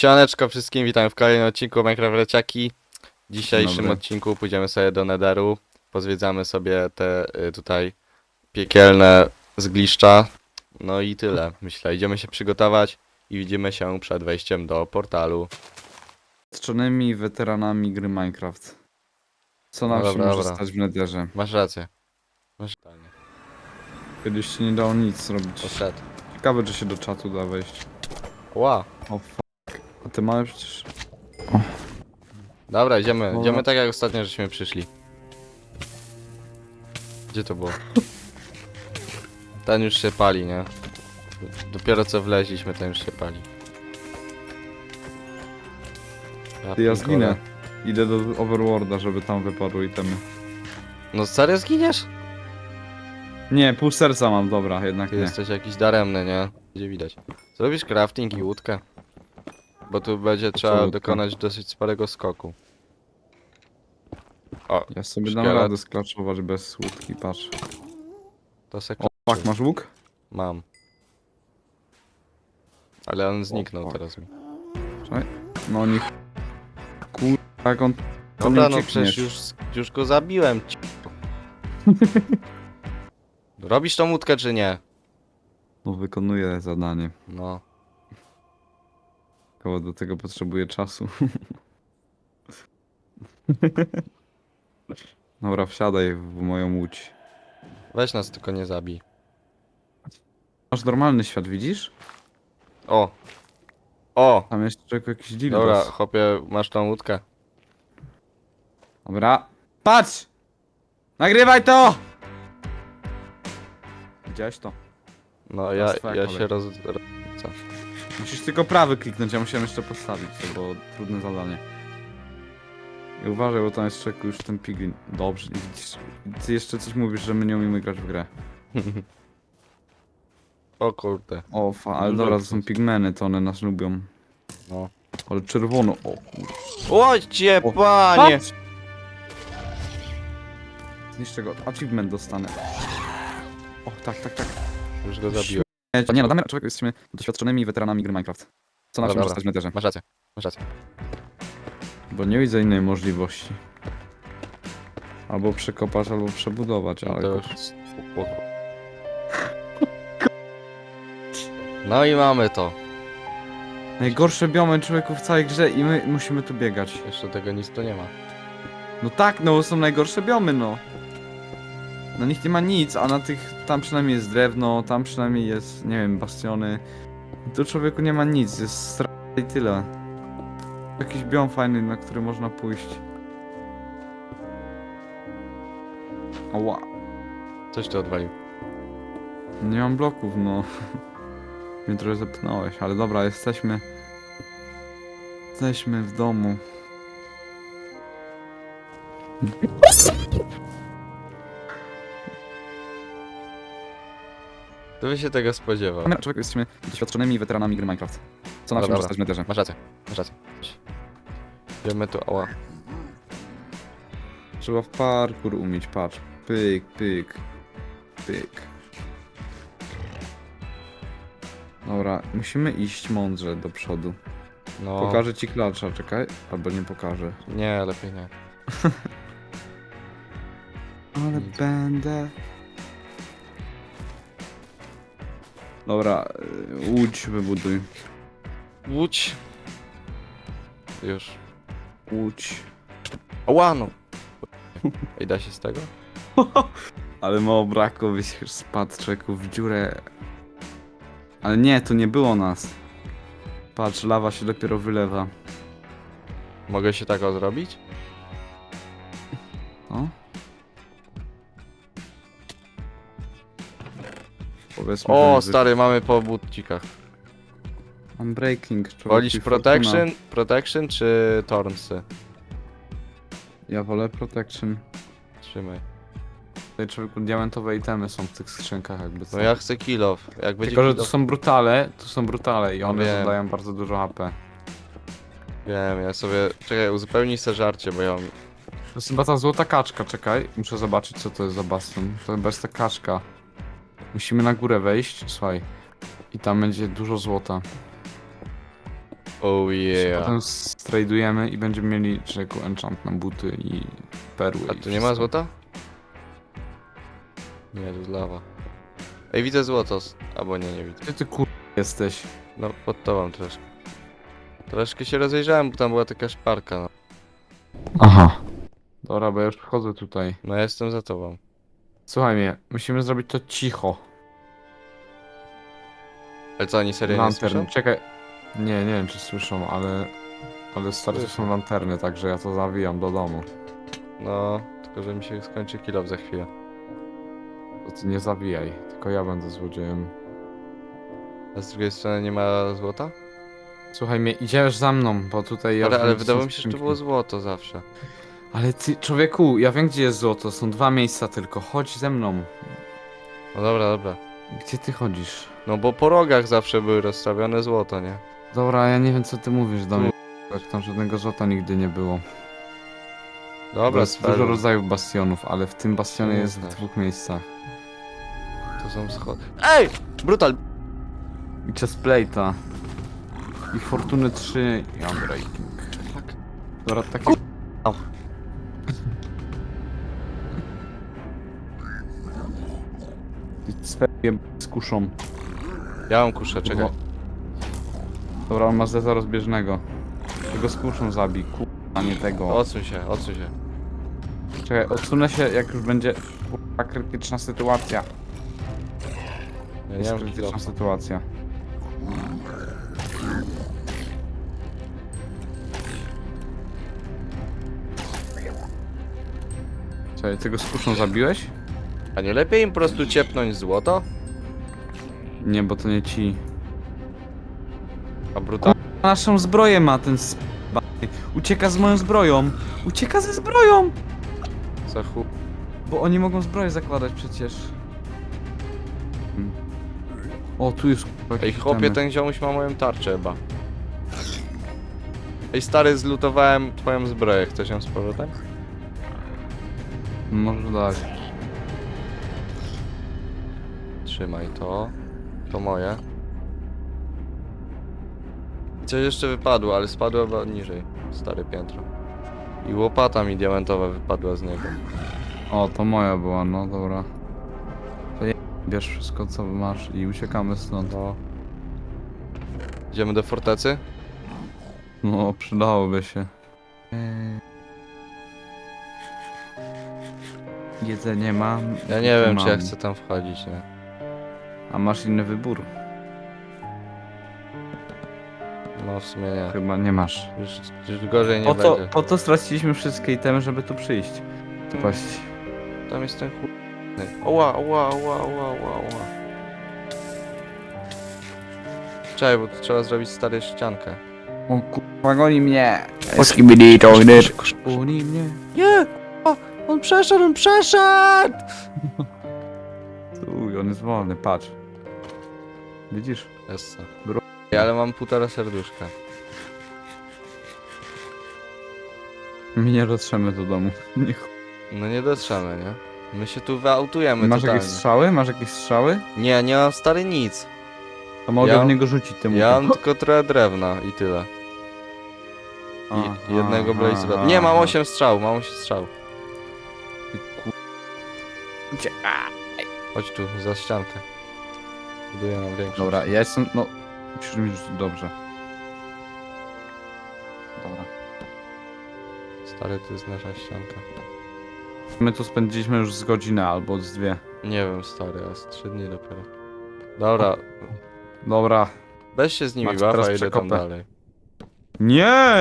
Siemaneczko wszystkim, witam w kolejnym odcinku Minecraft Leciaki. W dzisiejszym Dobry. odcinku pójdziemy sobie do Netheru, pozwiedzamy sobie te y, tutaj piekielne zgliszcza. No i tyle, myślę. Idziemy się przygotować i widzimy się przed wejściem do portalu. Czczonymi weteranami gry Minecraft. Co nam No się dobra, może dobra. stać w nederze? Masz rację. Masz rację. Kiedyś się nie dało nic zrobić. Poszedł. Ciekawe, czy się do czatu da wejść. Ła. O. A te małe przecież... Dobra, idziemy. Dobra. Idziemy tak jak ostatnio żeśmy przyszli. Gdzie to było? Ten już się pali, nie? Dopiero co wleźliśmy, ten już się pali. Ty ja pierdolę. zginę. Idę do Overworlda, żeby tam wypadły itemy. No serio zginiesz? Nie, pół serca mam, dobra, jednak Ty nie. jesteś jakiś daremny, nie? Gdzie widać. Zrobisz crafting i łódkę. Bo tu będzie trzeba łódka? dokonać dosyć sporego skoku. O, Ja sobie dam Szkielet. radę sklaczować bez łódki, patrz. to se O, fuck, masz łuk? mam. Ale on zniknął fuck. teraz mi. Czekaj. No nie... Kur... jak on... to Dobra, no uciekniesz. przecież już, już go zabiłem. ci- Robisz tą łódkę czy nie? No wykonuję zadanie. No. Tylko do tego potrzebuję czasu. Dobra, wsiadaj w moją łódź. Weź nas tylko nie zabij. Masz normalny świat, widzisz? O! O! Tam jest czego jakiś dildos. Dobra, chłopie, masz tą łódkę. Dobra. Patrz! Nagrywaj to! Widziałeś to? No ja, twoja ja kolej. się roz... ro- Co? Musisz tylko prawy kliknąć, ja musiałem jeszcze postawić, to było trudne zadanie. I uważaj, bo tam jest czek już ten piglin. Dobrze, widzisz. Ty jeszcze coś mówisz, że my nie umiemy grać w grę. O kurde. O, fa, ale dobra, to są pigmeny, to one nas lubią. No. Ale czerwono, o kurde. O, panie! Patrz! Zniszczę go, achievement dostanę. O, tak, tak, tak. Już go zabiłem. Nie, no, damy, człowiek, jesteśmy doświadczonymi weteranami gry Minecraft. Co się może dobra. w? Masz rację, masz rację. Bo nie widzę innej możliwości. Albo przekopać, albo przebudować, No ale... to już... No i mamy to. Najgorsze biomy człowieku w całej grze i my musimy tu biegać. Jeszcze tego nic tu nie ma. No tak, no są najgorsze biomy, no. Na nich nie ma nic, a na tych, tam przynajmniej jest drewno, tam przynajmniej jest, nie wiem, bastiony. Tu człowieku nie ma nic, jest strata i tyle. Jakiś biom fajny, na który można pójść. Ała, Coś ty odwalił. nie mam bloków, no. Mnie trochę zepchnąłeś, ale dobra, jesteśmy... Jesteśmy w domu. Kto by się tego spodziewał? My, człowiek, jesteśmy doświadczonymi weteranami gry Minecraft. Co nam się Dobra, może stać w netherze? Masz rację, masz rację. Idziemy tu, ała. Trzeba w parkour umieć, patrz. Pyk, pyk, pyk. Dobra, musimy iść mądrze do przodu. No, Pokażę ci klacza, czekaj. Albo nie pokażę. nie, lepiej nie. Ale Nic. będę... Dobra, y, łódź wybuduj. Łódź. Już. Łódź. Ała, no. I da się z tego? Ale mało brakło, byś już spadł czeku w dziurę. Ale nie, to nie było nas. Patrz, lawa się dopiero wylewa. Mogę się tak o zrobić? No. Powiedzmy, O, stary, mamy po bucikach. Mam breaking. człowiek Wolisz i protection, fortuna. protection czy tornsy? Ja wolę protection. Trzymaj. Tutaj człowieku diamentowe itemy są w tych skrzynkach jakby co. No ja chcę kill off. Jak będzie Tylko, że kill tu off, są brutale, tu są brutale i one Wiem. zadają bardzo dużo HP. wiem, ja sobie... Czekaj, uzupełnij se żarcie, bo ja mam... To jest chyba ta złota kaczka, czekaj. Muszę zobaczyć co to jest za bastion. To chyba jest ta kaczka. Musimy na górę wejść, słuchaj. I tam będzie dużo złota. Oh yeah. Potem stradujemy i będziemy mieli rzeku enchant na buty i perły. A i tu nie ma wszystko. złota? Nie, to jest lawa. Ej, widzę złoto. s- Albo nie, nie widzę. Gdzie ty kur... jesteś? No, pod tobą troszkę. Troszkę się rozejrzałem, bo tam była taka szparka, no. Aha. Dobra, bo ja już wchodzę tutaj. No, ja jestem za tobą. Słuchaj mnie, musimy zrobić to cicho. Ale co, oni serio nie Lantern, słyszą? czekaj. Nie, nie wiem czy słyszą, ale... Ale stary to są lanterny, także ja to zawijam do domu. No, tylko że mi się skończy kill za chwilę. To ty nie zawijaj, tylko ja będę złodziejem. A z drugiej strony nie ma złota? Słuchaj mnie, idziesz za mną, bo tutaj ja... ale, już ale wydawało mi się, że to skrzynki. było złoto zawsze. Ale ty, człowieku, ja wiem gdzie jest złoto, są dwa miejsca tylko, chodź ze mną. No dobra, dobra. Gdzie ty chodzisz? No bo po rogach zawsze były rozstawione złoto, nie? Dobra, ja nie wiem co ty mówisz do mnie. Jak tam żadnego złota nigdy nie było. Dobra, jest dużo rodzajów bastionów, ale w tym bastionie Nie jest w znasz. dwóch miejscach. To są schody. Ej! Brutal! I chestplate'a. I Fortuny 3 i Unbreaking. Dobra, takie... I z kuszą. Ja mam kuszę, czekaj. Dobra, on ma zeza rozbieżnego. Tego z kuszą zabij, kurwa, nie tego. Odsuń się, odsuń się. Czekaj, odsunę się jak już będzie kurwa krytyczna sytuacja. Ja nie Jest mam krytyczna kilofa. sytuacja. Czekaj, tego z kuszą zabiłeś? A nie lepiej im po prostu ciepnąć złoto? Nie, bo to nie ci. A brutal... Naszą zbroję ma ten sp... Ucieka z moją zbroją! Ucieka ze zbroją! Za chu... Bo oni mogą zbroję zakładać przecież. Hmm. O, tu jest Ej, chłopie, ten ziomuś ma moją tarczę chyba. Ej, stary, zlutowałem twoją zbroję. Chcesz ją z powrotem? Może dać. Trzymaj to. To moje. Coś jeszcze wypadło, ale spadło niżej. Stare piętro. I łopata mi diamentowa wypadła z niego. O, to moja była, no dobra. To je... bierz wszystko co masz i uciekamy stąd. No. Idziemy do fortecy? No, przydałoby się. Jedzenie mam. Ja nie wiem, czy ja mam. chcę tam wchodzić, nie? A masz inny wybór? No w sumie nie. Chyba nie masz. Już, już gorzej nie Po to, będzie. po to straciliśmy wszystkie itemy, żeby tu przyjść. To paść. Tam jest ten chuj. Oła, oła, oła, oła, oła, oła. Czekaj, bo tu trzeba zrobić stary ściankę. O kurwa, goni mnie! Skibidi toilet. Goni mnie! Nie! O, on przeszedł, on przeszedł! Uj, on jest wolny, patrz. Widzisz? Jest Bro- ale mam półtora serduszka. My nie dotrzemy do domu. Nie ch... No nie dotrzemy, nie? My się tu wyautujemy Masz totalnie. jakieś strzały? Masz jakieś strzały? Nie, nie mam stary nic. To mogę Ja- w niego rzucić tym Ja mam tylko trochę drewna i tyle. I jednego blaze. Nie, mam 8 strzał, mam 8 strzał. Chodź tu, za ściankę. Nam większą. Dobra, ja jestem, no... Musisz mi dobrze. Dobra. Stary, to jest nasza ścianka. My tu spędziliśmy już z godzinę albo z dwie. Nie wiem, stary, a z 3 dni dopiero. Dobra, Dobra. weź się z nimi Max, baw, teraz a idę tam przekopę. dalej. Nie!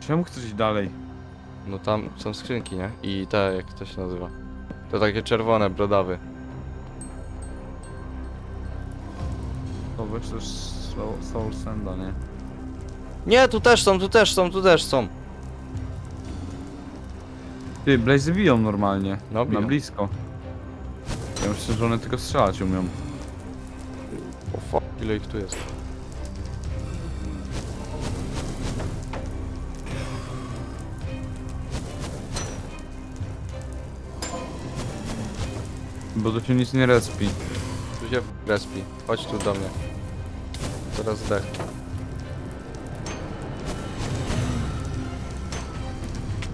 Czemu chcesz iść dalej? No tam są skrzynki, nie? I te, jak to się nazywa? To takie czerwone, brodawy. To weź też Soul- Sanda, nie? Nie, tu też są, tu też są, tu też są. Ty, Blaze biją normalnie. No, biją. Na blisko. Ja myślę, że one tylko strzelać umią. O fuck, ile ich tu jest. Bo to się nic nie respi. Tu się respi. Chodź tu do mnie teraz dech.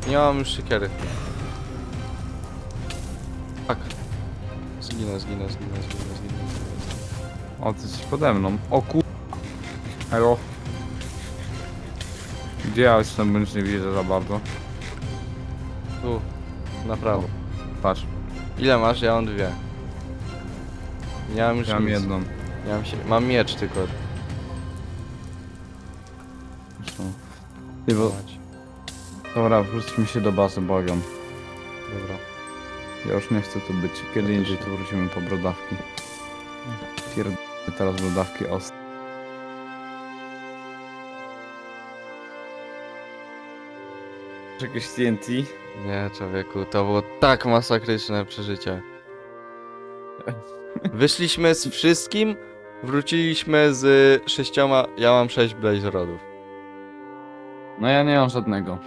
Nie mam już siekiery. Tak. Zginę, zginę, zginę, zginę, zginę. O, ty jesteś pode mną. O kur... Elo. Gdzie ja jestem, bądź nie widzę za bardzo. Tu, na prawo. Patrz. Ile masz? Ja mam dwie. Nie mam już Ja mam jedną. Nie mam, się... mam miecz tylko. Ty, bo... Dobra, wróćmy się do bazy, błagam. Dobra. Ja już nie chcę tu być. Kiedy indziej tu wrócimy po brodawki. Pierdolę teraz brodawki os. Jakieś TNT? Nie, człowieku, to było tak masakryczne przeżycie. Wyszliśmy z wszystkim, wróciliśmy z sześcioma. Ja mam sześć blaze rodów. No ja nie mam żadnego.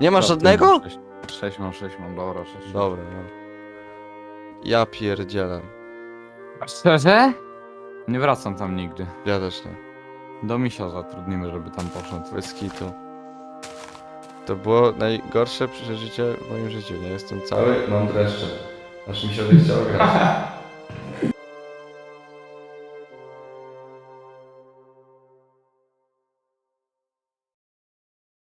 Nie masz Dobra, żadnego? Sześć, sześć mam, sześć mam, dobra, sześć. Dobra, no. Ja pierdzielę. Szczerze? Nie wracam tam nigdy. Ja też nie. Do misia zatrudnimy, żeby tam poszedł. Bez kitu. To było najgorsze przeżycie w moim życiu. Nie jestem cały. Mam dreszcze. Aż mi się odechciało grać.